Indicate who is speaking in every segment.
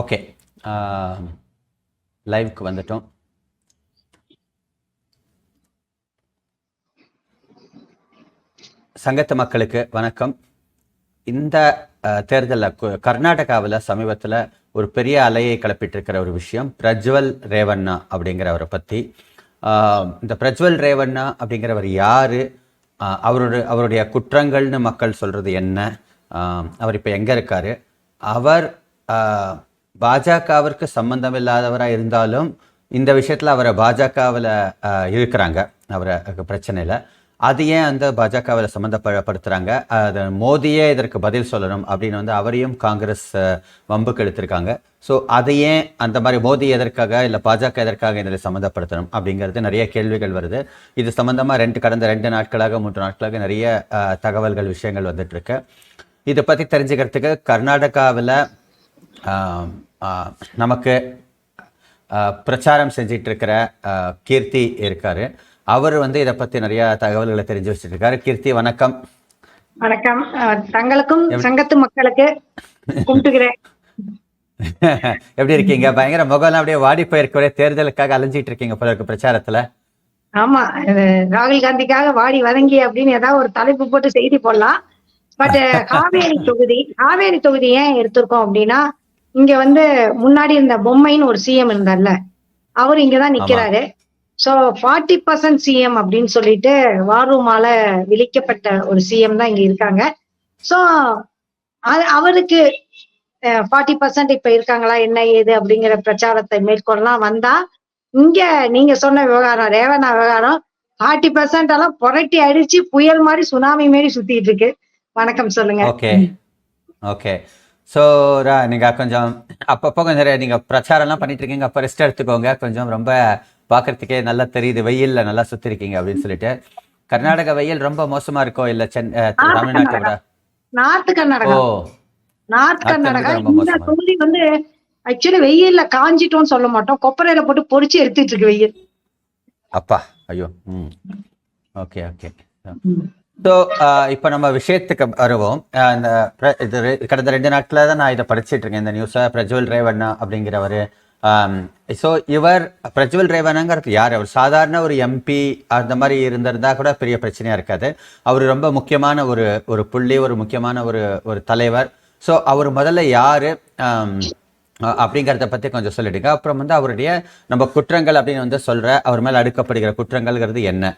Speaker 1: Okay லைவ்க்கு uh, வந்துட்டோம். சங்கத்து மக்களுக்கு வணக்கம். இந்த தேர்தலில் கர்நாடகாவில் சமீபத்தில் ஒரு பெரிய அலையை கிளப்பிட்டிருக்கிற ஒரு விஷயம் பிரஜ்வல் ரேவண்ணா அப்படிங்கிறவரை பற்றி இந்த பிரஜ்வல் ரேவண்ணா அப்படிங்கிறவர் யார்? அவரோட அவருடைய குற்றங்கள்னு மக்கள் சொல்கிறது என்ன? அவர் இப்போ எங்கே இருக்கார்? அவர் பாஜகவிற்கு சம்பந்தம் இல்லாதவராக இருந்தாலும் இந்த விஷயத்தில் அவரை பாஜகவில் இருக்கிறாங்க அவரை பிரச்சனையில். அது ஏன் அந்த பாஜகவில் சம்மந்தப்படுத்துகிறாங்க அது மோடியே இதற்கு பதில் சொல்லணும் அப்படின்னு வந்து அவரையும் காங்கிரஸ் வம்புக்கு எடுத்திருக்காங்க. ஸோ அது ஏன் அந்த மாதிரி மோடி எதற்காக இல்லை பாஜக எதற்காக இதில் சம்மந்தப்படுத்தணும் அப்படிங்கிறது நிறைய கேள்விகள் வருது. இது சம்மந்தமாக ரெண்டு கடந்த ரெண்டு நாட்களாக மூன்று நாட்களாக நிறைய தகவல்கள் விஷயங்கள் வந்துட்டுருக்கு. இதை பற்றி தெரிஞ்சுக்கிறதுக்கு கர்நாடகாவில் நமக்கு பிரச்சாரம் ஆஹ் கீர்த்தி இருக்காரு. அவர் வந்து இதை பத்தி நிறைய தகவல்களை தெரிஞ்சு வச்சுட்டு இருக்காரு கீர்த்தி வணக்கம்.
Speaker 2: வணக்கம். தங்களுக்கும் சங்கத்து மக்களுக்கு கும்பிட்டுக்கிறேன்.
Speaker 1: எப்படி இருக்கீங்க? பயங்கர முகம்லாம் அப்படியே வாடி போயிருக்கவே தேர்தலுக்காக அலைஞ்சிட்டு இருக்கீங்க போல இருக்கு பிரச்சாரத்துல.
Speaker 2: ஆமா ராகுல் காந்திக்காக வாடி வதங்கி அப்படின்னு ஏதாவது ஒரு தலைப்பு போட்டு செய்தி போடலாம். பட் காவேரி தொகுதி காவேரி தொகுதி ஏன் எடுத்திருக்கோம் அப்படின்னா இங்க வந்து முன்னாடி இருந்த பொம்மைன்னு ஒரு சிஎம் இருந்தார்ல அவர் இங்கதான் நிக்கிறாரு. சோ ஃபார்ட்டி பர்சன்ட் சிஎம் அப்படின்னு சொல்லிட்டு வாரூமால விழிக்கப்பட்ட ஒரு சிஎம் தான் இங்க இருக்காங்க. சோ அவருக்கு ஃபார்ட்டி பர்சன்ட் இப்ப இருக்காங்களா என்ன ஏது அப்படிங்கிற பிரச்சாரத்தை மேற்கொள்ளலாம் வந்தா இங்க நீங்க சொன்ன விவகாரம் ரேவண்ணா விவகாரம் ஃபார்ட்டி பர்சன்ட் எல்லாம் புரட்டி அடிச்சு புயல் மாதிரி சுனாமி மாதிரி சுத்திட்டு இருக்கு. வணக்கம் சொல்லுங்க.
Speaker 1: ஓகே. ஓகே. ஸோ நீங்க கொஞ்சம் அப்பப்போ கொஞ்சம் நிறைய நீங்க பிரச்சாரம்லாம் பண்ணிட்டு இருக்கீங்க அப்போ ரெஸ்ட் எடுத்துக்கோங்க. கொஞ்சம் ரொம்ப பார்க்கறதுக்கே நல்லா தெரியுது. வெயில்ல நல்லா சுத்தி இருக்கீங்க அப்படின்னு சொல்லிட்டு. கர்நாடக வெயில் ரொம்ப மோசமா இருக்கோ இல்ல சென்னை தமிழ்நாட்டை விட?
Speaker 2: North
Speaker 1: oh.
Speaker 2: Karnataka north Karnataka இந்த தொகுதி வந்து ஆக்சுவலி வெயில்ல காஞ்சிட்டோம்னு சொல்ல மாட்டோம். கொப்பரையில போட்டு பொரிச்சு எடுத்துட்டு இருக்கு வெயில்.
Speaker 1: அப்பா ஐயோ. Okay okay. ஸோ இப்போ நம்ம விஷயத்துக்கு வருவோம். இந்த இது கடந்த ரெண்டு நாட்களாக தான் நான் இதை படிச்சிட்டு இருக்கேன். இந்த நியூஸை பிரஜ்வல் ரேவண்ணா அப்படிங்கிறவர். ஸோ இவர் பிரஜ்வல் ரேவண்ணாங்கிறது யார்? அவர் சாதாரண ஒரு எம்பி அந்த மாதிரி இருந்திருந்தா கூட பெரிய பிரச்சனையா இருக்காது. அவர் ரொம்ப முக்கியமான ஒரு ஒரு புள்ளி ஒரு முக்கியமான ஒரு ஒரு தலைவர். ஸோ அவர் முதல்ல யாரு? அப்படிங்கிறத பத்தி கொஞ்சம் சொல்லிடுங்க. அப்புறம் வந்து அவருடைய நம்ம குற்றங்கள் அப்படின்னு வந்து சொல்ற அவர் மேல அடுக்கப்படுகிற குற்றங்கள்ங்கிறது என்ன?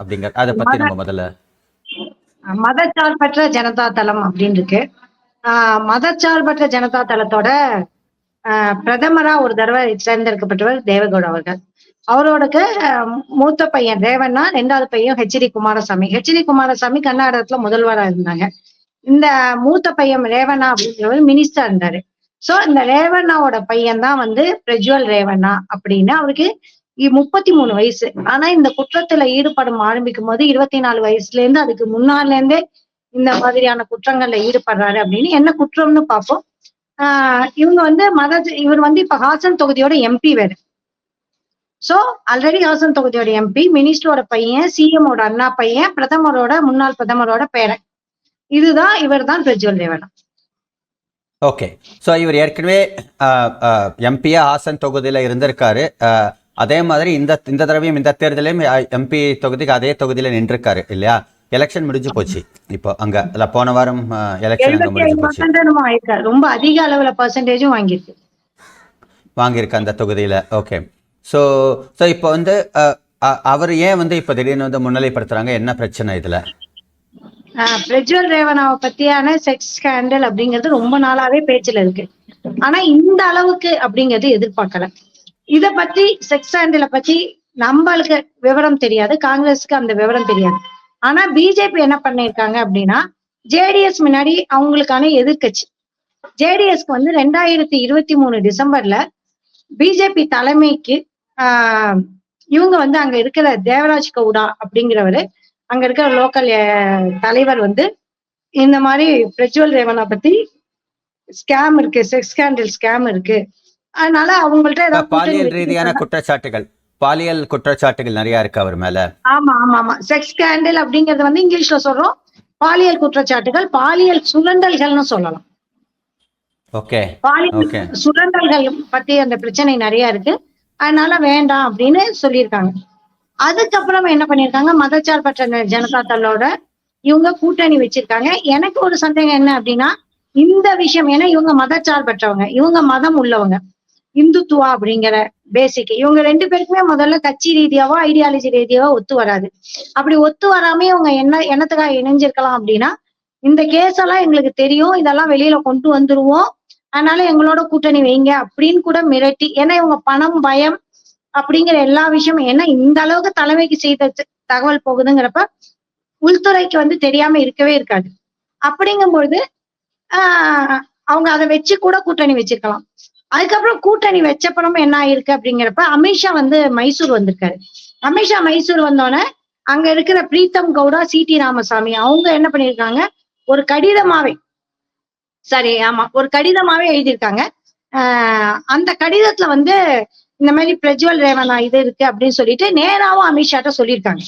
Speaker 1: அப்படிங்கிற அதை பத்தி நம்ம முதல்ல
Speaker 2: மதச்சார்பற்ற ஜனதா தளம் அப்படின்னு இருக்கு. ஆஹ் மதச்சார்பற்ற ஜனதா தளத்தோட ஆஹ் பிரதமரா ஒரு தடவை தேர்ந்தெடுக்கப்பட்டவர் தேவகவுட் அவர்கள். அவரோடக்கு மூத்த பையன் ரேவண்ணா ரெண்டாவது பையன் ஹெச்டி குமாரசாமி. ஹெச்டி குமாரசாமி கர்நாடகத்துல முதல்வரா இருந்தாங்க. இந்த மூத்த பையன் ரேவண்ணா அப்படிங்கிறவர் மினிஸ்டர் இருந்தாரு. சோ இந்த ரேவண்ணாவோட பையன் தான் வந்து பிரஜ்வல் ரேவண்ணா அப்படின்னு அவருக்கு முப்பத்தி மூணு வயசு. ஆனா இந்த குற்றத்துல ஈடுபடும் ஆரம்பிக்கும் போது இருபத்தி நாலு வயசுல இருந்து அதுக்கு முன்னால இருந்தே இந்த மாதிரியான குற்றங்கள்ல ஈடுபடுறாரு அப்படின்னு என்ன குற்றம்னு பார்ப்போம் ஆஹ் இவங்க வந்து மத இவர் வந்து இப்ப ஹாசன் தொகுதியோட எம்பி வேறு. சோ ஆல்ரெடி ஹாசன் தொகுதியோட எம்பி மினிஸ்டரோட பையன் சிஎம் ஓட அண்ணா பையன் பிரதமரோட முன்னாள் பிரதமரோட பேரன். இதுதான் இவர் தான் பிரஜ்வல் ரேவண்ணா
Speaker 1: ஓகே ஸோ இவர் ஏற்கனவே எம்பியா ஹாசன் தொகுதியில இருந்திருக்காரு. அதே மாதிரி இந்த இந்த தடவையும் இந்த தேர்தலையும் எம்பி தொகுதிக்கு அதே தொகுதியில நின்றுருக்காரு இல்லையா? எலெக்ஷன் முடிஞ்சு போச்சு. இப்போ அங்க இல்ல போன வாரம் எலெக்ஷன் அங்க முடிஞ்சு போச்சு.
Speaker 2: ரொம்ப அதிக அளவுல பர்சன்டேஜும் வாங்கியிருக்கு.
Speaker 1: வாங்கியிருக்க அந்த தொகுதியில. ஓகே ஸோ ஸோ இப்போ வந்து அவர் ஏன் வந்து இப்போ திடீர்னு வந்து முன்னிலைப்படுத்துறாங்க? என்ன பிரச்சனை இதுல?
Speaker 2: பிரஜ்வல் ரேவனாவை பத்தியான செக்ஸ் ஸ்கேண்டல் அப்படிங்கிறது ரொம்ப நாளாவே பேச்சுல இருக்கு. ஆனா இந்த அளவுக்கு அப்படிங்கிறது எதிர்பார்க்கல. இத பத்தி செக்ஸ் ஆண்டில பத்தி நம்மளுக்கு விவரம் தெரியாது காங்கிரஸுக்கு அந்த விவரம் தெரியாது. ஆனா பிஜேபி என்ன பண்ணிருக்காங்க அப்படின்னா ஜேடிஎஸ் முன்னாடி அவங்களுக்கான எதிர்க்கட்சி. ஜேடிஎஸ்க்கு வந்து ரெண்டாயிரத்தி இருபத்தி மூணு டிசம்பர்ல பிஜேபி தலைமைக்கு ஆஹ் இவங்க வந்து அங்க இருக்கிற தேவராஜ் கவுடா அப்படிங்கிறவரு அங்க இருக்கிற லோக்கல் தலைவர் வந்து இந்த மாதிரி பிரஜ்வல் ரேவனா பத்தி ஸ்கேம் இருக்கு செக்ஸ் ஸ்கேண்டல் ஸ்கேம் இருக்கு. அதனால அவங்கள்ட்ட ஏதாவது
Speaker 1: பாலியல் ரீதியான. குற்றச்சாட்டுகள். பாலியல் குற்றச்சாட்டுகள் நிறைய இருக்கு அவர் மேல.
Speaker 2: ஆமா ஆமா ஆமா. செக்ஸ் ஸ்கேண்டல் அப்படிங்கறது வந்து இங்கிலீஷ்ல சொல்றோம். பாலியல் குற்றச்சாட்டுகள் பாலியல் சுரண்டல்கள்னு சொல்லலாம்.
Speaker 1: ஓகே
Speaker 2: பாலியல்
Speaker 1: ஓகே.
Speaker 2: சுரண்டல்கள் பத்தி அந்த பிரச்சனை நிறைய இருக்கு. அதனால வேண்டாம் அப்படின்னு சொல்லியிருக்காங்க. அதுக்கப்புறம் என்ன பண்ணிருக்காங்க மதச்சார்பற்ற ஜனதா தளோட இவங்க கூட்டணி வச்சிருக்காங்க. எனக்கு ஒரு சந்தேகம் என்ன அப்படின்னா இந்த விஷயம் ஏன்னா இவங்க மதச்சார்பற்றவங்க. இவங்க மதம் உள்ளவங்க. இந்துத்துவா அப்படிங்கிற பேசிக் இவங்க ரெண்டு பேருக்குமே முதல்ல கட்சி ரீதியாவோ ஐடியாலஜி ரீதியாவோ ஒத்து வராது. அப்படி ஒத்து வராம இவங்க என்ன என்னத்துக்காக இணைஞ்சிருக்கலாம் அப்படின்னா இந்த கேஸ் எல்லாம் எங்களுக்கு தெரியும் இதெல்லாம் வெளியில கொண்டு வந்துருவோம். அதனால எங்களோட கூட்டணி வைங்க அப்படின்னு கூட மிரட்டி ஏன்னா இவங்க பணம் பயம் அப்படிங்கிற எல்லா விஷயமும் ஏன்னா இந்த அளவுக்கு தலைமைக்கு செய்த தகவல் போகுதுங்கிறப்ப உள்துறைக்கு வந்து தெரியாம இருக்கவே இருக்காது. அப்படிங்கும்பொழுது ஆஹ் அவங்க அதை வச்சு கூட கூட்டணி வச்சிருக்கலாம். அதுக்கப்புறம் கூட்டணி வச்சப்பறம் என்ன ஆயிருக்கு அப்படிங்கிறப்ப அமித்ஷா வந்து மைசூர் வந்திருக்காரு. அமித்ஷா மைசூர் வந்தோடனே அங்க இருக்கிற பிரீத்தம் கவுடா சிடி ராமசாமி அவங்க என்ன பண்ணிருக்காங்க ஒரு கடிதமாவே சரி ஆமா ஒரு கடிதமாவே எழுதியிருக்காங்க. ஆஹ் அந்த கடிதத்துல வந்து இந்த மாதிரி பிரஜ்வல் ரேவனா இது இருக்கு அப்படின்னு சொல்லிட்டு நேராவும் அமித்ஷாட்ட சொல்லியிருக்காங்க.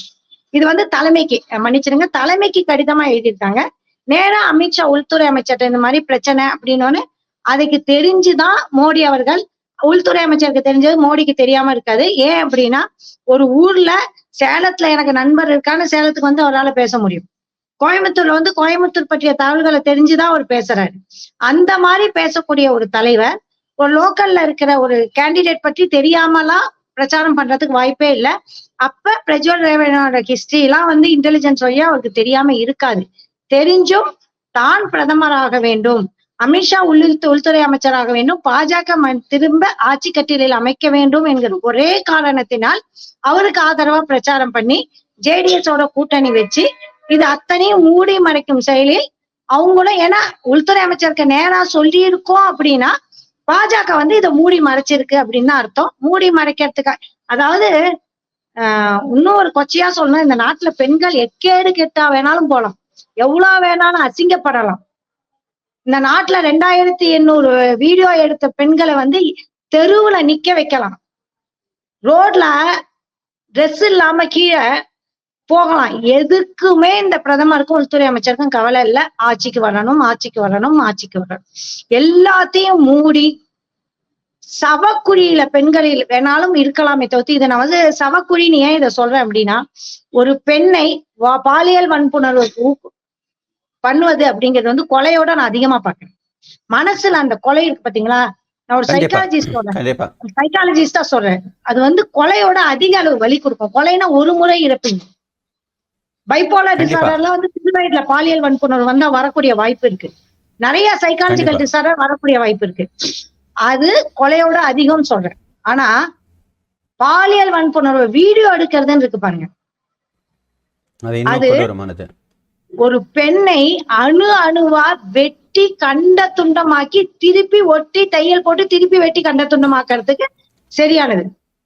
Speaker 2: இது வந்து தலைமைக்கு மன்னிச்சிருங்க மன்னிச்சிடுங்க தலைமைக்கு கடிதமா எழுதியிருக்காங்க. நேரா அமித்ஷா உள்துறை அமைச்சர்கிட்ட இந்த மாதிரி பிரச்சனை அப்படின்னு அதுக்கு தெரிஞ்சுதான் மோடி அவர்கள் உள்துறை அமைச்சருக்கு தெரிஞ்சது மோடிக்கு தெரியாம இருக்காது. ஏன் அப்படின்னா ஒரு ஊர்ல சேலத்துல எனக்கு நண்பர் இருக்கான்னு சேலத்துக்கு வந்து அவரால் பேச முடியும். கோயம்புத்தூர்ல வந்து கோயம்புத்தூர் பற்றிய தகவல்களை தெரிஞ்சுதான் அவர் பேசுறாரு. அந்த மாதிரி பேசக்கூடிய ஒரு தலைவர் ஒரு லோக்கல்ல இருக்கிற ஒரு கேண்டிடேட் பற்றி தெரியாமலாம் பிரச்சாரம் பண்றதுக்கு வாய்ப்பே இல்லை. அப்ப பிரஜ்வல் ரேவனோட ஹிஸ்டரி எல்லாம் வந்து இன்டெலிஜென்ஸ் வழியா அவருக்கு தெரியாம இருக்காது. தெரிஞ்சும் தான் பிரதமராக வேண்டும். அமித்ஷா உள்ளிருத்து உள்துறை அமைச்சராக வேண்டும். பாஜக திரும்ப ஆட்சி கட்டிலில் அமைக்க வேண்டும் என்கிற ஒரே காரணத்தினால் அவருக்கு ஆதரவா பிரச்சாரம் பண்ணி ஜேடிஎஸோட கூட்டணி வச்சு இது அத்தனையும் மூடி மறைக்கும் செயலில் அவங்களும் ஏன்னா உள்துறை அமைச்சருக்கு நேரா சொல்லி இருக்கோம் அப்படின்னா பாஜக வந்து இதை மூடி மறைச்சிருக்கு அப்படின்னு தான் அர்த்தம். மூடி மறைக்கிறதுக்கு அதாவது ஆஹ் இன்னும் ஒரு கொச்சையா சொல்லணும் இந்த நாட்டுல பெண்கள் எக்கேடு கெட்டா வேணாலும் போலாம். எவ்வளவு வேணாலும் அசிங்கப்படலாம். இந்த நாட்டுல ரெண்டாயிரத்தி எண்ணூறு வீடியோ எடுத்த பெண்களை வந்து தெருவுல நிக்க வைக்கலாம். ரோட்ல ட்ரெஸ் இல்லாம கீழே போகலாம். எதுக்குமே இந்த பிரதமருக்கும் உள்துறை அமைச்சருக்கும் கவலை இல்ல. ஆட்சிக்கு வரணும் ஆட்சிக்கு வரணும் ஆட்சிக்கு வரணும். எல்லாத்தையும் மூடி சவக்குழியில பெண்களில் வேணாலும் இருக்கலாமே தவிர்த்து இதை நான் வந்து சவக்குழின்னு ஏன் இதை சொல்றேன் அப்படின்னா ஒரு பெண்ணை பாலியல் வன்புணர்வு பண்ணுவது அப்படிங்கிறது வந்து கொலையோட நான் அதிகமா பார்க்கிறேன். மனசுல அந்த கொலை இருக்கு பாத்தீங்களா? நான் ஒரு. சைக்காலஜிஸ்டோட
Speaker 1: கண்டிப்பா.
Speaker 2: சைக்காலஜிஸ்டா சொல்றேன். அது வந்து கொலையோட அதிக அளவு வலி கொடுக்கும். கொலைனா ஒரு முறை இறப்பீங்க. பைப்போலர்
Speaker 1: கண்டிப்பா.
Speaker 2: டிசார்டர்ல வந்து சிறுவயதுல பாலியல் வன்புணர்வு வந்தா வரக்கூடிய வாய்ப்பு இருக்கு. நிறைய சைக்காலஜிக்கல். டிசார்டர் வரக்கூடிய வாய்ப்பு இருக்கு. அது கொலையோட அதிகம் சொல்றேன். ஆனா பாலியல் வன்புணர்வு வீடியோ எடுக்கிறதுன்னு இருக்கு பாருங்க.
Speaker 1: அது
Speaker 2: ஒரு பெண்ணை அணு அணுவா வெட்டி கண்ட துண்டமாக்கி திருப்பி ஒட்டி தையல் போட்டு திருப்பி வெட்டி கண்ட துண்டமாக்குறதுக்கு சரியானது.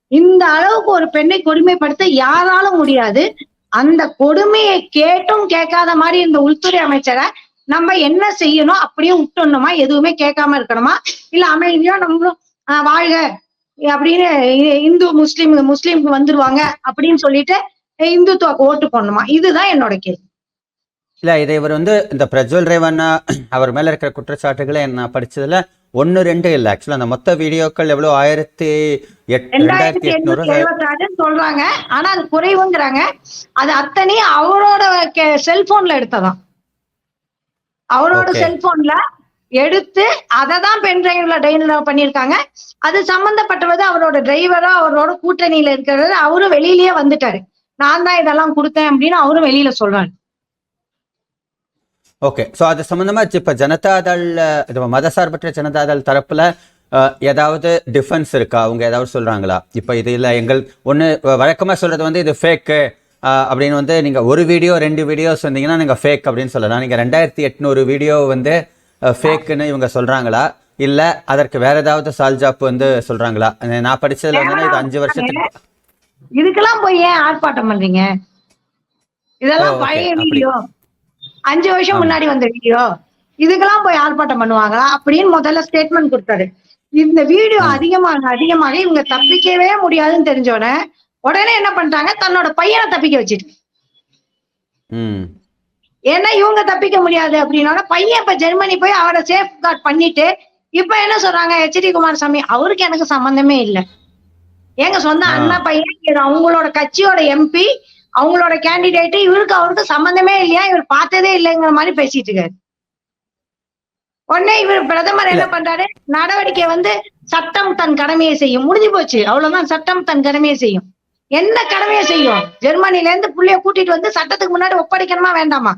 Speaker 2: இந்த அளவுக்கு ஒரு பெண்ணை கொடுமைப்படுத்த யாராலும் முடியாது. அந்த கொடுமையை கேட்டும் கேட்காத மாதிரி இந்த உள்துறை அமைச்சரை நம்ம என்ன செய்யணும்? அப்படியே விட்டுணுமா? எதுவுமே கேட்காம இருக்கணுமா? இல்ல அமைதியா நம்மளும் ஆஹ் வாழ்க அப்படின்னு இந்து முஸ்லீம் முஸ்லீம்க்கு வந்துருவாங்க அப்படின்னு சொல்லிட்டு இந்துத்துவாக்கு ஓட்டு போடணுமா? இதுதான் என்னோட கேள்வி.
Speaker 1: இல்ல இதை இவர் வந்து இந்த பிரஜ்வல் ரேவண்ணா அவர் மேல இருக்கிற குற்றச்சாட்டுகளை நான் படிச்சதுல ஒன்னு ரெண்டு இல்ல. ஆக்சுவலா அந்த மொத்த வீடியோக்கள் எவ்வளவு ஆயிரத்தி ரெண்டாயிரத்தி எட்நூறு
Speaker 2: சொல்றாங்க. ஆனா அது குறைவுங்கிறாங்க. அது அத்தனையும் அவரோட செல்போன்ல எடுத்ததாம். அவரோட. செல்போன்ல எடுத்து அதை தான் பென் டிரைவ்ல டவுன்லோட் பண்ணியிருக்காங்க. அது சம்பந்தப்பட்டவது அவரோட டிரைவரா அவரோட கூட்டணியில இருக்கிறது அவரும் வெளியிலயே வந்துட்டாரு. நான் தான் இதெல்லாம் கொடுத்தேன் அப்படின்னு அவரும் வெளியில சொல்றாரு.
Speaker 1: ஓகே ஸோ அது சம்பந்தமா இப்ப ஜனதாதள் இது மதசார்பற்ற ஜனதாதள் தரப்புல ஏதாவது டிஃபென்ஸ் இருக்கா? அவங்க ஏதாவது சொல்றாங்களா? இப்ப இது இல்ல எங்கள் ஒண்ணு வழக்கமா சொல்றது வந்து இது ஃபேக்கு அப்படின்னு வந்து நீங்க ஒரு வீடியோ ரெண்டு வீடியோஸ் வந்தீங்கன்னா நீங்க ஃபேக் அப்படின்னு சொல்லலாம். நீங்க ரெண்டாயிரத்தி எட்நூறு வீடியோ வந்து ஃபேக்குன்னு இவங்க சொல்றாங்களா? இல்ல அதற்கு வேற ஏதாவது சால்ஜாப் வந்து சொல்றாங்களா? அஹ் நான் படிச்சதுல வந்து இது அஞ்சு வருஷத்துக்கு
Speaker 2: இதுக்கெல்லாம் போய் ஏன் ஆர்ப்பாட்டம் பண்றீங்க? இதெல்லாம்
Speaker 1: okay,
Speaker 2: பழைய. வீடியோ அஞ்சு வருஷம். முன்னாடி வந்த வீடியோ இதுக்கெல்லாம் போய் ஆர்ப்பாட்டம் பண்ணுவாங்களா? அப்படின்னு முதல்ல ஸ்டேட்மெண்ட் கொடுத்தாரு. இந்த வீடியோ அதிகமாக அதிகமாக இவங்க தப்பிக்கவே முடியாதுன்னு தெரிஞ்சோடனே உடனே என்ன பண்ணிட்டாங்க? தன்னோட பையனை தப்பிக்க வச்சுட்டு. ஏன்னா இவங்க தப்பிக்க முடியாது அப்படின்னா பையன் இப்ப ஜெர்மனி போய் அவரை சேஃப் கார்ட் பண்ணிட்டு இப்ப என்ன சொல்றாங்க? ஹெச்டி குமாரசாமி அவருக்கு எனக்கு சம்பந்தமே இல்ல. எங்க சொந்த. அண்ணா பையன் அவங்களோட கட்சியோட எம்பி அவங்களோட கேண்டிடேட் இவருக்கு அவருக்கு சம்பந்தமே இல்லையா? இவர் பார்த்ததே இல்லைங்கிற மாதிரி பேசிட்டு இருக்காரு. உடனே இவர் பிரதமர் என்ன பண்றாரு? நடவடிக்கை வந்து சட்டம் தன் கடமையை செய்யும். முடிஞ்சு போச்சு. அவ்வளவுதான். சட்டம் தன் கடமையை செய்யும். என்ன கடமையை செய்யும்? ஜெர்மனில இருந்து புள்ளைய கூட்டிட்டு வந்து சட்டத்துக்கு முன்னாடி ஒப்படைக்கணுமா வேண்டாமா?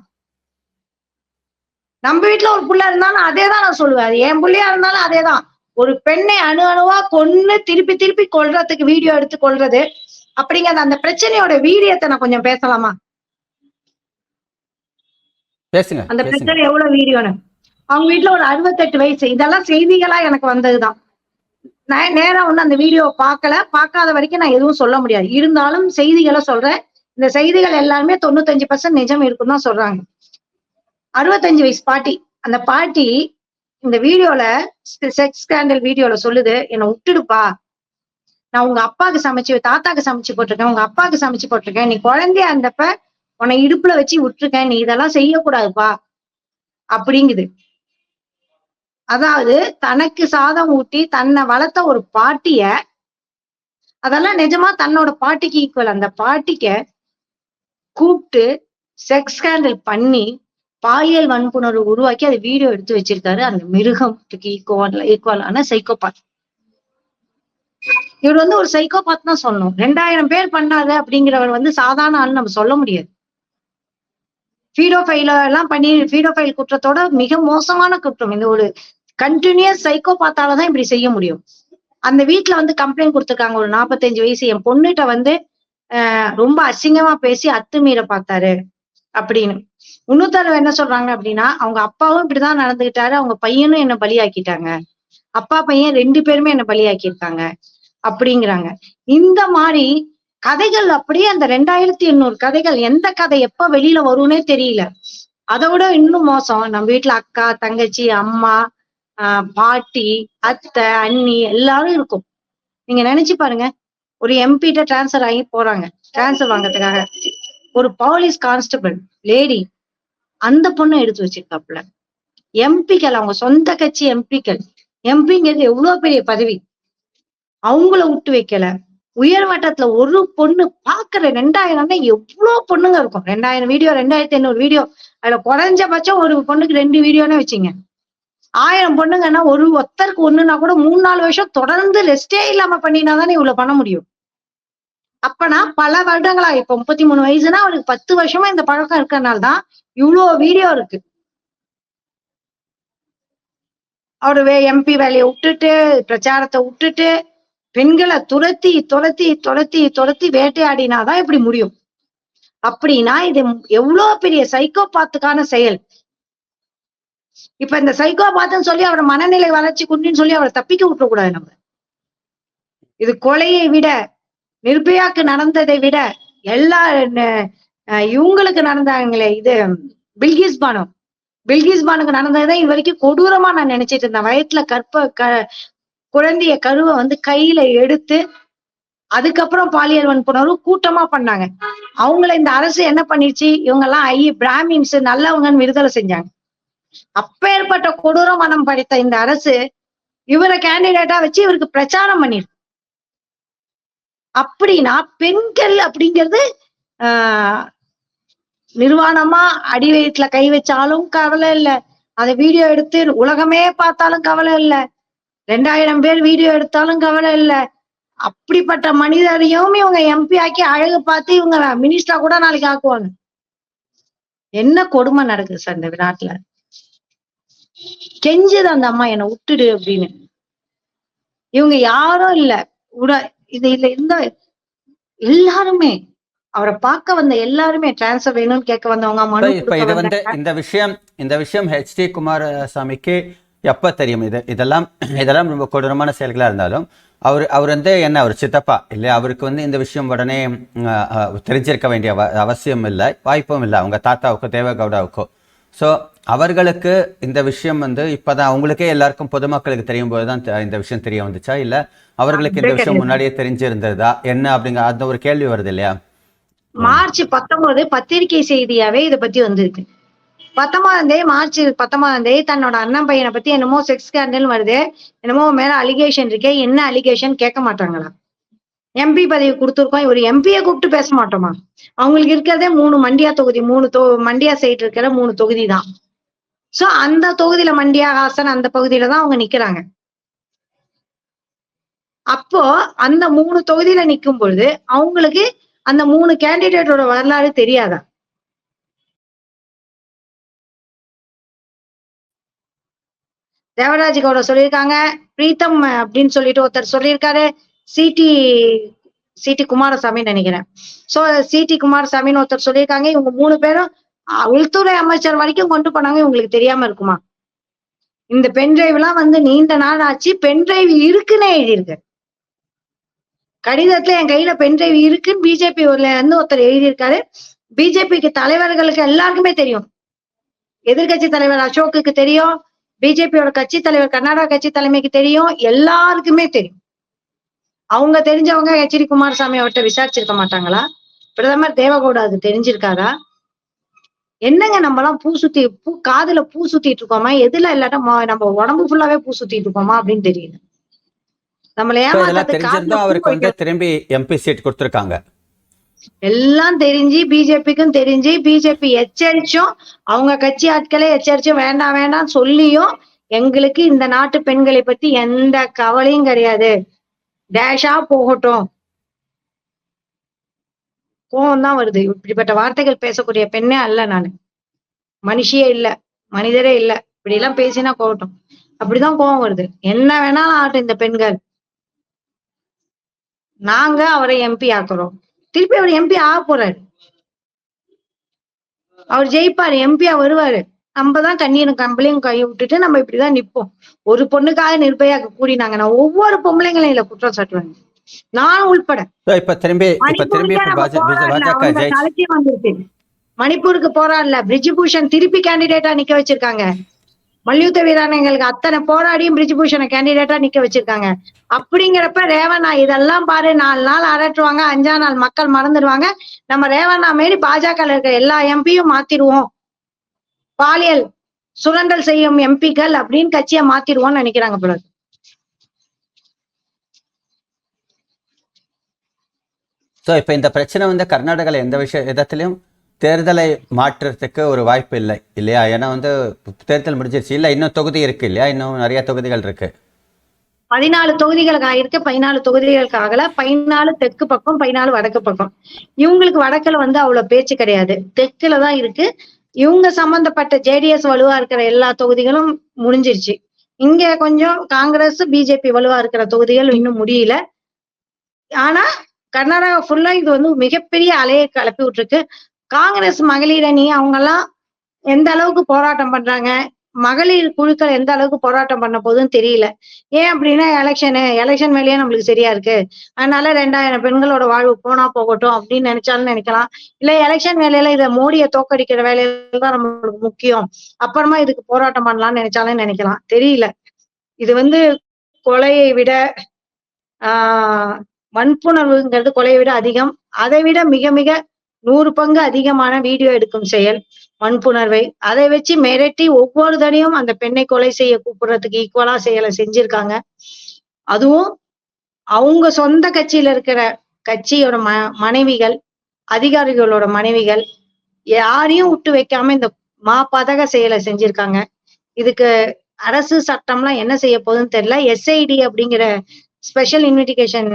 Speaker 2: நம்ம வீட்டுல ஒரு புள்ள இருந்தாலும் அதே தான் நான் சொல்லுவேன். அது என் புள்ளையா இருந்தாலும் அதே தான் ஒரு பெண்ணை அணு அணுவா கொன்னு திருப்பி திருப்பி கொல்றதுக்கு வீடியோ எடுத்து கொல்றது அப்படிங்கிற அந்த பிரச்சனையோட வீரியத்தை நான் கொஞ்சம் பேசலாமா?
Speaker 1: பேசுங்க
Speaker 2: அந்த பிரச்சனை எவ்வளவு வீரியம்னு. அவங்க வீட்டுல ஒரு அறுபத்தெட்டு வயசு. இதெல்லாம் செய்திகளா எனக்கு வந்ததுதான். நான் நேரா வந்து அந்த வீடியோ பார்க்கல. பார்க்காத வரைக்கும் நான் எதுவும் சொல்ல முடியாது. இருந்தாலும் செய்திகளை சொல்றேன். இந்த செய்திகள் எல்லாருமே தொண்ணூத்தஞ்சு பர்சன்ட் நிஜம் இருக்குன்னு தான் சொல்றாங்க. அறுபத்தஞ்சு வயசு பாட்டி. அந்த பாட்டி இந்த வீடியோல செக்ஸ் ஸ்கேண்டல் வீடியோல சொல்லுது. என்னை விட்டுடுப்பா. நான் உங்க அப்பாவுக்கு சமைச்சு தாத்தாக்கு சமைச்சு போட்டிருக்கேன். உங்க அப்பாவுக்கு சமைச்சு போட்டிருக்கேன். நீ குழந்தையா இருந்தப்ப உன்னை இடுப்புல வச்சு விட்டுருக்கேன். நீ இதெல்லாம் செய்யக்கூடாதுப்பா. அப்படிங்குது. அதாவது தனக்கு சாதம் ஊட்டி தன்னை வளர்த்த ஒரு பாட்டிய அதெல்லாம் நிஜமா தன்னோட பாட்டிக்கு ஈக்குவல் அந்த பாட்டிக்க கூப்பிட்டு செக்ஸ் ஸ்கேண்டல் பண்ணி பாலியல் வன்புணர்வு உருவாக்கி அதை வீடியோ எடுத்து வச்சிருக்காரு. அந்த மிருகத்துக்கு ஈக்குவல் ஈக்குவலான சைக்கோபாத் இவர் வந்து ஒரு சைக்கோபாத் தான் சொல்லணும். ரெண்டாயிரம் பேர் பண்ணாத அப்படிங்கிறவர் வந்து சாதாரண ஆள் நம்ம சொல்ல முடியாது. ஃபீடோஃபைல எல்லாம் பண்ணி ஃபீடோஃபைல் குற்றத்தோட மிக மோசமான குற்றம். இந்த ஒரு கண்டினியூஸ் சைக்கோபாத்தால தான் இப்படி செய்ய முடியும். அந்த வீட்டுல வந்து கம்ப்ளைண்ட் கொடுத்துருக்காங்க. ஒரு நாற்பத்தஞ்சு வயசு என் பொண்ணுகிட்ட வந்து ஆஹ் ரொம்ப அசிங்கமா பேசி அத்துமீற பார்த்தாரு அப்படின்னு. இன்னொருத்தர் என்ன சொல்றாங்க அப்படின்னா அவங்க அப்பாவும் இப்படிதான் நடந்துகிட்டாரு. அவங்க பையனும் என்ன பலியாக்கிட்டாங்க. அப்பா பையன் ரெண்டு பேருமே என்ன பலியாக்கியிருக்காங்க. அப்படிங்கிறாங்க. இந்த மாதிரி கதைகள் அப்படியே அந்த ரெண்டாயிரத்தி எண்ணூறு கதைகள் எந்த கதை எப்ப வெளியில வரும்னே தெரியல. அதை விட இன்னும் மோசம். நம்ம வீட்டுல அக்கா தங்கச்சி அம்மா பாட்டி அத்தை அண்ணி எல்லாரும் இருக்கும். நீங்க நினைச்சு பாருங்க. ஒரு எம்பிட்ட டிரான்ஸ்ஃபர் ஆகி போறாங்க. டிரான்ஸ்ஃபர் வாங்கறதுக்காக. ஒரு போலீஸ் கான்ஸ்டபிள் லேடி அந்த பொண்ணு எடுத்து வச்சிருக்காப்புல. எம்பிக்கள் அவங்க சொந்த கட்சி எம்பிக்கள் எம்பிங்கிறது எவ்வளவு பெரிய பதவி? அவங்கள விட்டு வைக்கல. உயர் மட்டத்துல ஒரு பொண்ணு பாக்குற ரெண்டாயிரம்னா எவ்வளவு பொண்ணுங்க இருக்கும். ரெண்டாயிரம் வீடியோ ரெண்டாயிரத்தி ஐநூறு வீடியோ அதுல குறைஞ்சபட்சம் ஒரு பொண்ணுக்கு ரெண்டு வீடியோன்னு வச்சுங்க. ஆயிரம் பொண்ணுங்கன்னா ஒரு ஒத்தருக்கு ஒண்ணுனா கூட மூணு நாலு வருஷம் தொடர்ந்து ரெஸ்டே இல்லாம பண்ணினா தானே இவ்வளவு பண்ண முடியும். அப்பனா பல வருடங்களா இப்ப முப்பத்தி மூணு வயசுனா அவருக்கு பத்து வருஷமா இந்த பழக்கம் இருக்கறனால தான் இவ்வளவு வீடியோ இருக்கு. அவரு எம்பி வேலையை விட்டுட்டு பிரச்சாரத்தை விட்டுட்டு பெண்களை துரத்தி துரத்தி துரத்தி துரத்தி வேட்டையாடினாதான் இப்படி முடியும். அப்படின்னா இது எவ்வளவு பெரிய சைக்கோபாத்துக்கான செயல். இப்ப இந்த சைக்கோபாத்துன்னு சொல்லி அவரை மனநிலை வளர்ச்சி குன்றின்னு சொல்லி அவரை தப்பிக்க விட்டுற கூடாது நம்ம. இது கொலையை விட நிர்பயாக்கு நடந்ததை விட எல்லா அஹ் இவங்களுக்கு நடந்தாங்களே இது பில்கிஸ் பானு பில்கிஸ் பானுக்கு நடந்ததை இது வரைக்கும் கொடூரமா நான் நினைச்சிட்டு இருந்தேன். வயிற்றுல கற்ப க குழந்தைய கருவை வந்து கையில எடுத்து அதுக்கப்புறம் பாலியல் வன்புணர்வு கூட்டமா பண்ணாங்க. அவங்கள இந்த அரசு என்ன பண்ணிருச்சு? இவங்க எல்லாம் ஐ பிராமின்ஸ் நல்லவங்கன்னு விடுதலை செஞ்சாங்க. அப்பேற்பட்ட கொடூர மனம் படைத்த இந்த அரசு இவரை கேண்டிடேட்டா வச்சு இவருக்கு பிரச்சாரம் பண்ணிருக்கு. அப்படின்னா பெண்கள் அப்படிங்கிறது ஆஹ் நிர்வாணமா அடி வயிற்றுல கை வச்சாலும் கவலை இல்ல. அதை வீடியோ எடுத்து உலகமே பார்த்தாலும் கவலை இல்ல. ரெண்டாயிரம் பேர் வீடியோ எடுத்தாலும் கவலை இல்ல. அப்படிப்பட்ட மனிதரையும் இவங்க எம்பி ஆக்கி அழகு பார்த்து இவங்க மினிஸ்டரா கூட நாளைக்கு ஆக்குவாங்க. என்ன கொடுமை நடக்குது சார் இந்த நாட்டுல கெஞ்சுது அந்த அம்மா என்னை விட்டுடு அப்படின்னு. இவங்க யாரும் இல்ல. உட இது இல்ல இருந்த எல்லாருமே அவரை பார்க்க வந்த எல்லாருமே டிரான்ஸ்ஃபர் வேணும்னு கேட்க வந்தவங்க மனு
Speaker 1: இது வந்து. இந்த விஷயம் இந்த விஷயம் ஹெச் டி குமாரசாமிக்கு எப்ப தெரியும்? இது இதெல்லாம் இதெல்லாம் ரொம்ப கொடூரமான செயல்களா இருந்தாலும் அவர் அவர் வந்து என்ன அவர் சித்தப்பா இல்லையா? அவருக்கு வந்து இந்த விஷயம் உடனே தெரிஞ்சிருக்க வேண்டிய அவ- அவசியம் இல்லை வாய்ப்பும் இல்லை. அவங்க தாத்தாவுக்கோ தேவகவுடாவுக்கோ. ஸோ அவர்களுக்கு இந்த விஷயம் வந்து இப்பதான் அவங்களுக்கே எல்லாருக்கும் பொதுமக்களுக்கு தெரியும் போது தான் இந்த விஷயம் தெரிய வந்துச்சா? இல்ல அவர்களுக்கு இந்த விஷயம் முன்னாடியே தெரிஞ்சிருந்ததா? என்ன அப்படிங்கிற அந்த ஒரு கேள்வி வருது இல்லையா?
Speaker 2: மார்ச் பத்தொன்பது பத்திரிகை செய்தியாவே இத பத்தி வந்திருக்கு. பத்தொன்பதாம் தேதி மார்ச் பத்தொன்பதாம் தேதி தன்னோட அண்ணன் பையனை பத்தி என்னமோ செக்ஸ் ஸ்கேண்டல் வருது. என்னமோ மேல அலிகேஷன் இருக்கே. என்ன அலிகேஷன் கேட்க மாட்டாங்களா எம்பி பதவி கொடுத்துருக்கோம். இவர் எம்பியை கூப்பிட்டு பேச மாட்டோமா? அவங்களுக்கு இருக்கிறதே மூணு மண்டியா தொகுதி. மூணு தொ மண்டியா சைடு இருக்கிற மூணு தொகுதி தான். சோ அந்த தொகுதியில மண்டியா ஹாசன் அந்த பகுதியில தான் அவங்க நிக்கிறாங்க. அப்போ அந்த மூணு தொகுதியில நிக்கும் பொழுது அவங்களுக்கு அந்த மூணு கேண்டிடேட்டோட வரலாறு தெரியாதா? தேவராஜ் கவுட சொல்லியிருக்காங்க. பிரீத்தம் அப்படின்னு சொல்லிட்டு ஒருத்தர் சொல்லியிருக்காரு. சிடி சிடி குமாரசாமி நினைக்கிறேன். சோ சிடி குமாரசாமின்னு ஒருத்தர் சொல்லியிருக்காங்க. இவங்க மூணு பேரும் உள்துறை அமைச்சர் வரைக்கும் கொண்டு போனாங்க. இவங்களுக்கு தெரியாம இருக்குமா? இந்த பென் டிரைவ் எல்லாம் வந்து நீண்ட நாள் ஆச்சு. பென் டிரைவ் இருக்குன்னே எழுதியிருக்கு. கடிதத்துல என் கையில பென் டிரைவ் இருக்குன்னு பிஜேபி இருந்து ஒருத்தர் எழுதியிருக்காரு. பிஜேபிக்கு தலைவர்களுக்கு எல்லாருக்குமே தெரியும். எதிர்க்கட்சி தலைவர் அசோக்குக்கு தெரியும். பிஜேபியோட கட்சி தலைவர் கர்நாடகா கட்சி தலைமைக்கு தெரியும் எல்லாருக்குமே தெரியும். அவங்க தெரிஞ்சவங்க எச்டி குமாரசாமி அவர்கிட்ட விசாரிச்சிருக்க மாட்டாங்களா? பிரதமர் தேவகவுடா அது தெரிஞ்சிருக்காரா? என்னங்க நம்ம எல்லாம் பூ சுத்தி பூ காதுல பூ சுத்திட்டு இருக்கோமா? எதுல இல்லாட்டா நம்ம உடம்பு ஃபுல்லாவே பூ சுத்திட்டு இருக்கோமா அப்படின்னு தெரியல. நம்மள காதுல
Speaker 1: அவருக்கு வந்து திரும்பி எம்பி சீட் கொடுத்துருக்காங்க.
Speaker 2: எல்லாம் தெரிஞ்சு பிஜேபிக்கும் தெரிஞ்சு பிஜேபி எச்சரிச்சும் அவங்க கட்சி ஆட்களை எச்சரிச்சும் வேண்டாம் வேண்டாம் சொல்லியும் எங்களுக்கு இந்த நாட்டு பெண்களை பத்தி எந்த கவலையும் கிடையாது. டேஷா போகட்டும். கோபம் தான் வருது. இப்படிப்பட்ட வார்த்தைகள் பேசக்கூடிய பெண்ணே அல்ல நானு. மனுஷியே இல்ல மனிதரே இல்ல. இப்படி எல்லாம் பேசினா போகட்டும் அப்படிதான் கோபம் வருது. என்ன வேணாலும் ஆகட்டும் இந்த பெண்கள். நாங்க அவரை எம்பி ஆக்குறோம். திருப்பி அவர் எம்பி ஆக போறாரு. அவர் ஜெயிப்பாரு எம்பியா வருவாரு. நம்ம தான் கண்ணீரும் கம்பளையும் கையை விட்டுட்டு நம்ம இப்படிதான் நிப்போம். ஒரு பொண்ணுக்காக நிர்பயாக கூடினாங்க நான் ஒவ்வொரு பொம்பளைங்களையும் இல்ல குற்றம் சாட்டுவாங்க. நான் உள்பட.
Speaker 1: இப்ப திரும்பி இப்ப திரும்பி
Speaker 2: மணிப்பூருக்கே போராடல. பிரிஜ்பூஷன் திருப்பி கேண்டிடேட்டா நிக்க வச்சிருக்காங்க. மல்யுத்த வீராங்கனைகளுக்கு அத்தனை போராடியும் பிரிஜ்பூஷனை கேண்டிடேட்டா நிக்க வச்சிருக்காங்க. அப்படிங்கிறப்ப ரேவண்ணா இதெல்லாம் பாரு நாலு நாள் அரட்டுவாங்க அஞ்சா நாள் மக்கள் மறந்துடுவாங்க. நம்ம ரேவண்ணா மாரி பாஜக இருக்கிற எல்லா எம்பியும் மாத்திடுவோம். பாலியல் சுரண்டல் செய்யும் எம்பிக்கள் அப்படின்னு கட்சியை மாத்திடுவோம்னு நினைக்கிறாங்க போல
Speaker 1: ஸோ இப்போ இந்த பிரச்சனை வந்து கர்நாடகாவில் எந்த விஷய விதத்திலையும் தேர்தலை மாற்றுறதுக்கு ஒரு வாய்ப்பு இல்லை இல்லையா? ஏன்னா வந்து தேர்தல் முடிஞ்சிருச்சு. இல்லை இன்னும் தொகுதி இருக்கு இல்லையா? இன்னும் நிறைய தொகுதிகள் இருக்கு.
Speaker 2: பதினாலு தொகுதிகளுக்கு ஆயிருக்கு பதினாலு தொகுதிகளுக்கு ஆகல. பதினாலு தெற்கு பக்கம் பதினாலு வடக்கு பக்கம். இவங்களுக்கு வடக்குல வந்து அவ்வளவு பேச்சு கிடையாது. தெற்குல தான் இருக்கு. இவங்க சம்பந்தப்பட்ட ஜேடிஎஸ் வலுவா இருக்கிற எல்லா தொகுதிகளும் முடிஞ்சிருச்சு. இங்க கொஞ்சம் காங்கிரஸ் பிஜேபி வலுவா இருக்கிற தொகுதிகள் இன்னும் முடியல. ஆனா கர்நாடகா ஃபுல்லா இது வந்து மிகப்பெரிய அலையை கிளப்பி விட்டுருக்கு. காங்கிரஸ் மகளிர் அணி அவங்க எல்லாம் எந்த அளவுக்கு போராட்டம் பண்றாங்க? மகளிர் குழுக்கள் எந்த அளவுக்கு போராட்டம் பண்ண போதுன்னு தெரியல. ஏன் அப்படின்னா எலெக்ஷனு எலெக்ஷன் வேலையே நம்மளுக்கு சரியா இருக்கு. அதனால ரெண்டாயிரம் பெண்களோட வாழ்வு போனா போகட்டும் அப்படின்னு நினைச்சாலும் நினைக்கலாம். இல்ல எலெக்ஷன் வேலையில இத மோடியை தோக்கடிக்கிற வேலையில தான் நம்மளுக்கு முக்கியம். அப்புறமா இதுக்கு போராட்டம் பண்ணலாம்னு நினைச்சாலும் நினைக்கலாம். தெரியல. இது வந்து கொலையை விட ஆஹ் வன்புணர்வுங்கிறது கொலையை விட அதிகம். அதை விட மிக மிக நூறு பங்கு அதிகமான வீடியோ எடுக்கும் செயல் வன்புணர்வை. அதை வச்சு மிரட்டி ஒவ்வொரு தடையும் அந்த பெண்ணை கொலை செய்ய கூப்பிடுறதுக்கு ஈக்குவலா செயலை செஞ்சிருக்காங்க. அதுவும் அவங்க சொந்த கட்சியில இருக்கிற கட்சியோட ம மனைவிகள் அதிகாரிகளோட மனைவிகள் யாரையும் விட்டு வைக்காம இந்த மா பதக செயலை செஞ்சிருக்காங்க. இதுக்கு அரசு சட்டம்லாம் என்ன செய்ய போகுதுன்னு தெரியல. எஸ்ஐடி அப்படிங்கிற ஸ்பெஷல் இன்வெஸ்டிகேஷன்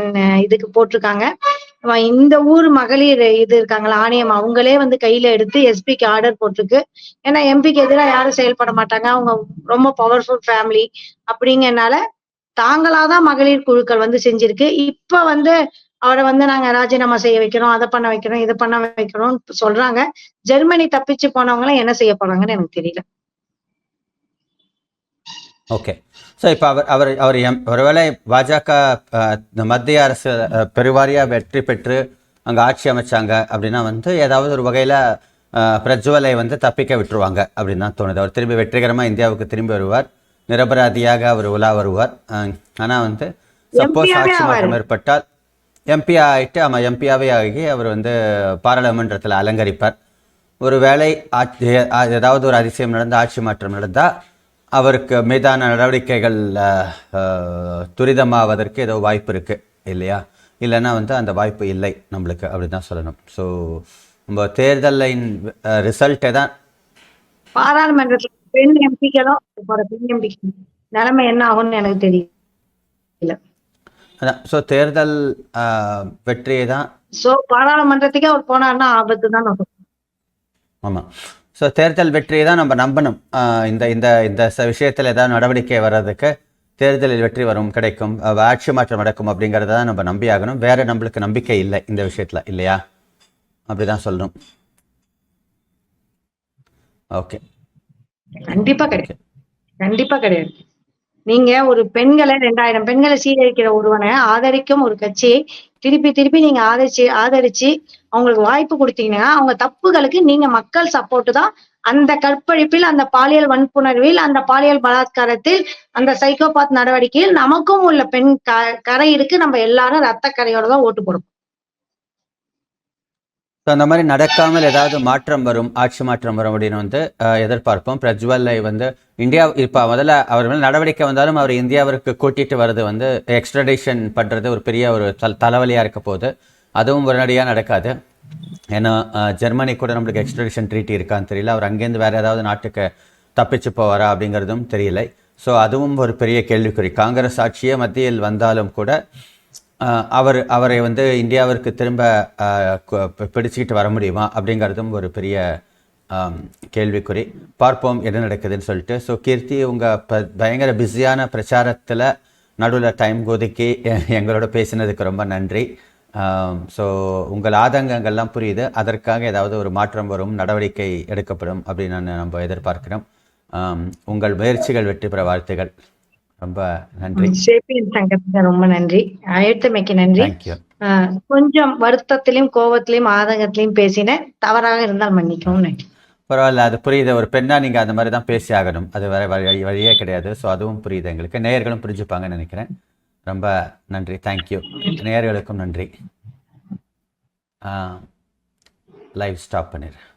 Speaker 2: இதுக்கு போட்டிருக்காங்க. இந்த ஊர் மகளிர் இது இருக்காங்களா ஆணையம் அவங்களே வந்து கையில எடுத்து எஸ்பிக்கு ஆர்டர் போட்டிருக்கு. ஏன்னா எம்பிக்கு எதிராக யாரும் செயல்பட மாட்டாங்க. அவங்க ரொம்ப பவர்ஃபுல் ஃபேமிலி அப்படிங்கறனால தாங்களாதான் மகளிர் குழுக்கள் வந்து செஞ்சிருக்கு. இப்ப வந்து அவரை வந்து நாங்க ராஜினாமா செய்ய வைக்கிறோம் அதை பண்ண வைக்கிறோம் இதை பண்ண வைக்கிறோம் சொல்றாங்க. ஜெர்மனி தப்பிச்சு போனவங்க எல்லாம் என்ன செய்ய போறாங்கன்னு எனக்கு தெரியல.
Speaker 1: ஓகே ஸோ இப்போ அவர் அவர் அவர் எம் ஒருவேளை பாஜக மத்திய அரசு அஹ், பெருவாரியா வெற்றி பெற்று அங்கே ஆட்சி அமைச்சாங்க அப்படின்னா வந்து ஏதாவது ஒரு வகையில் பிரஜ்வலை வந்து தப்பிக்க விட்டுருவாங்க அப்படின்னு தான் தோணுது. அவர் திரும்பி வெற்றிகரமாக இந்தியாவுக்கு திரும்பி வருவார். நிரபராதியாக அவர் உலா வருவார். ஆனால் வந்து சப்போஸ் ஆட்சி மாற்றம். ஏற்பட்டால் எம்பி ஆகிட்டு ஆமாம் எம்பியாவே ஆகி அவர் வந்து பாராளுமன்றத்தில் அலங்கரிப்பார். ஒரு வேளை ஆட்சி ஏதாவது ஒரு அதிசயம் நடந்து ஆட்சி மாற்றம் நடந்தால் அவருக்கு மீதான நடவடிக்கைகள் துரிதமாவதற்கு ஏதோ வாய்ப்பு இருக்குது இல்லையா? இல்லைன்னா வந்து அந்த வாய்ப்பு இல்லை நம்மளுக்கு அப்படி தான் சொல்லணும். ஸோ நம்ம தேர்தலின் ரிசல்ட்டை தான்.
Speaker 2: பாராளுமன்றத்துல பெண் எம்பிக்களும் பெண் எம்பி நிலைமை என்ன ஆகும்னு எனக்கு தெரியல.
Speaker 1: அதான். ஸோ தேர்தல் வெற்றியை தான்.
Speaker 2: சோ பாராளுமன்றத்துக்கே அவர் போனாருன்னா ஆபத்து தான்.
Speaker 1: ஆமாம் ஸோ தேர்தல் வெற்றியை தான் நம்ம நம்பணும். இந்த இந்த இந்த விஷயத்தில் ஏதாவது நடவடிக்கை வர்றதுக்கு தேர்தலில் வெற்றி வரும் கிடைக்கும் ஆட்சி மாற்றம் நடக்கும் அப்படிங்கிறத தான் நம்ம நம்பி ஆகணும். வேற நம்மளுக்கு நம்பிக்கை இல்லை இந்த விஷயத்தில் இல்லையா? அப்படிதான் சொல்லணும். ஓகே.
Speaker 2: கண்டிப்பா கிடையாது கண்டிப்பா கிடையாது. நீங்க ஒரு பெண்களை ரெண்டாயிரம் பெண்களை சீரழிக்கிற ஒருவனை ஆதரிக்கும் ஒரு கட்சியை திருப்பி திருப்பி நீங்க ஆதரிச்சு ஆதரிச்சு அவங்களுக்கு வாய்ப்பு கொடுத்தீங்கன்னா அவங்க தப்புகளுக்கு நீங்க மக்கள் சப்போர்ட் தான் அந்த கற்பழிப்பில் அந்த பாலியல் வன்புணர்வில் அந்த பாலியல் பலாத்காரத்தில் அந்த சைக்கோபாத் நடவடிக்கையில் நமக்கும் உள்ள பெண் க கரை இருக்கு நம்ம எல்லாரும் ரத்த கரையோட தான் ஓட்டு போடுவோம்.
Speaker 1: ஸோ அந்த மாதிரி நடக்காமல் ஏதாவது மாற்றம் வரும் ஆட்சி மாற்றம் வரும் அப்படின்னு வந்து எதிர்பார்ப்போம். பிரஜ்வலை வந்து இந்தியா இப்போ முதல்ல அவர் மேலே நடவடிக்கை வந்தாலும் அவர் இந்தியாவிற்கு கூட்டிட்டு வர்றது வந்து எக்ஸ்ட்ரடிஷன் பண்ணுறது ஒரு பெரிய ஒரு தல் தலைவலியாக இருக்க போகுது அதுவும் உடனடியாக நடக்காது. ஏன்னா ஜெர்மனி கூட நம்மளுக்கு எக்ஸ்ட்ரடிஷன் ட்ரீட்டி இருக்கான்னு தெரியல. அவர் அங்கேருந்து வேறு ஏதாவது நாட்டுக்கு தப்பிச்சு போவாரா அப்படிங்கிறதும் தெரியலை. ஸோ அதுவும் ஒரு பெரிய கேள்விக்குறி. காங்கிரஸ் ஆட்சியே மத்தியில் வந்தாலும் கூட அவர் அவரை வந்து இந்தியாவிற்கு திரும்ப பிடிச்சிக்கிட்டு வர முடியுமா அப்படிங்கிறதும் ஒரு பெரிய கேள்விக்குறி. பார்ப்போம் என்ன நடக்குதுன்னு சொல்லிட்டு. ஸோ கீர்த்தி உங்கள் ப பயங்கர பிஸியான பிரச்சாரத்தில் நடுவில் டைம் ஒதுக்கி எங்களோட பேசினதுக்கு ரொம்ப நன்றி. ஸோ உங்கள் ஆதங்கங்கள்லாம் புரியுது. அதற்காக ஏதாவது ஒரு மாற்றம் வரும் நடவடிக்கை எடுக்கப்படும் அப்படின்னு நான் நம்ம எதிர்பார்க்கிறோம். உங்கள் முயற்சிகள் வெற்றி பெற வாழ்த்துகள். ரொம்ப நன்றி.
Speaker 2: ரொம்ப நன்றி. அழைத்தமைக்கு நன்றி. கொஞ்சம் வருத்தத்திலையும் கோபத்திலையும் ஆதங்கத்திலையும் பேசினேன் தவறாக இருந்தால் மன்னிக்கவும். நன்றி.
Speaker 1: பரவாயில்ல அது புரியுது. ஒரு பெண்ணா நீங்க அந்த மாதிரி தான் பேசி ஆகணும் அது வேற வழி வழியே கிடையாது. ஸோ அதுவும் புரியுது எங்களுக்கு. நேயர்களும் புரிஞ்சுப்பாங்கன்னு நினைக்கிறேன். ரொம்ப நன்றி. தேங்க்யூ நேர்களுக்கும் நன்றி. லைவ் ஸ்டாப் பண்ணிடுறேன்.